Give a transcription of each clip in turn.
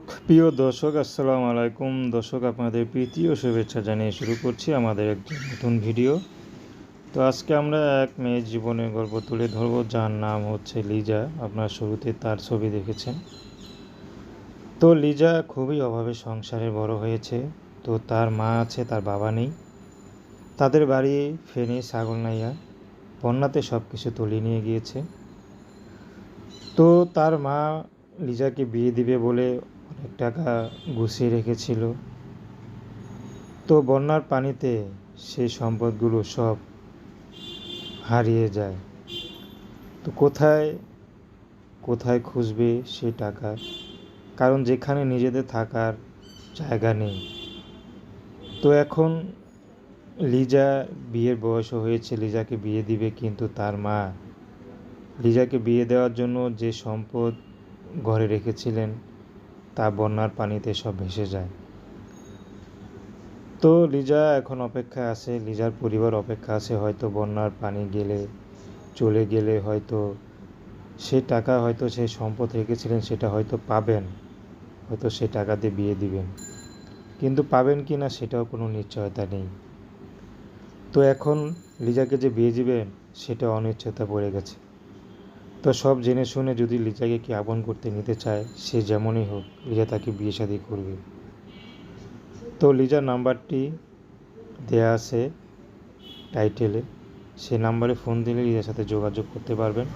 প্রিয় দর্শক, আসসালামু আলাইকুম। দর্শক, আপনাদের প্রীতি ও শুভেচ্ছা জানিয়ে শুরু করছি আমাদের একটি নতুন ভিডিও। তো আজকে আমরা এক মেয়ের জীবনের গল্প তুলে ধরব, যার নাম হচ্ছে লিজা। আপনার শুরুতে তার ছবি দেখেছেন। তো লিজা খুবই অভাবে সংসারে বড় হয়েছে। তো তার মা আছে, তার বাবা নেই। তাদের বাড়ি ফেনী, ছাগলনাইয়া। বন্যাতে সব কিছু তুলে নিয়ে গিয়েছে। তো তার মা লিজাকে বিয়ে দিবে বলে টাকা গুছিয়ে রেখেছিল। তো বন্যার পানিতে সেই সম্পদগুলো সব হারিয়ে যায়। তো কোথায় কোথায় খুঁজবে সেই টাকা? কারণ যেখানে নিজেদের থাকার জায়গা নেই। তো এখন লিজা বিয়ের বয়স হয়েছে, লিজাকে বিয়ে দিবে কিন্তু তার মা। লিজাকে বিয়ে দেওয়ার জন্য যে সম্পদ ঘরে রেখেছিলেন তা বন্যার পানিতে সব ভেসে যায়। তো লিজা এখন অপেক্ষায় আছে, লিজার পরিবার অপেক্ষা আছে, হয়তো বন্যার পানি গেলে, চলে গেলে হয়তো সে টাকা হয়তো সে সম্পদ রেখেছিলেন, সেটা হয়তো পাবেন, হয়তো সে টাকাতে বিয়ে দিবেন। কিন্তু পাবেন কি না সেটাও কোনো নিশ্চয়তা নেই। তো এখন লিজাকে যে বিয়ে দিবেন, সেটা অনিশ্চয়তা পড়ে গেছে। তো সব জেনে শুনে যদি লিজাকে কি আপন করতে নিতে চায়, সে যেমনই হোক, লিজা তাকে বিয়ে শাদী করবে। তো লিজার নাম্বারটি দেয়া আছে টাইটেলে। সে নাম্বারে ফোন দিলে লিজার সাথে যোগাযোগ করতে পারবেন।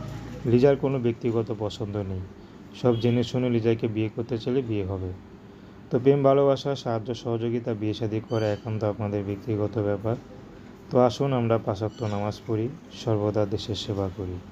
লিজার কোনো ব্যক্তিগত পছন্দ নেই। সব জেনে শুনে লিজাকে বিয়ে করতে চাইলে বিয়ে হবে। তো প্রেম, ভালোবাসা, সাহায্য, সহযোগিতা, বিয়ে শাদী করা এখন তো আপনাদের ব্যক্তিগত ব্যাপার। তো আসুন আমরা পাঁচাত্ত নামাজ পড়ি, সর্বদা দেশের সেবা করি।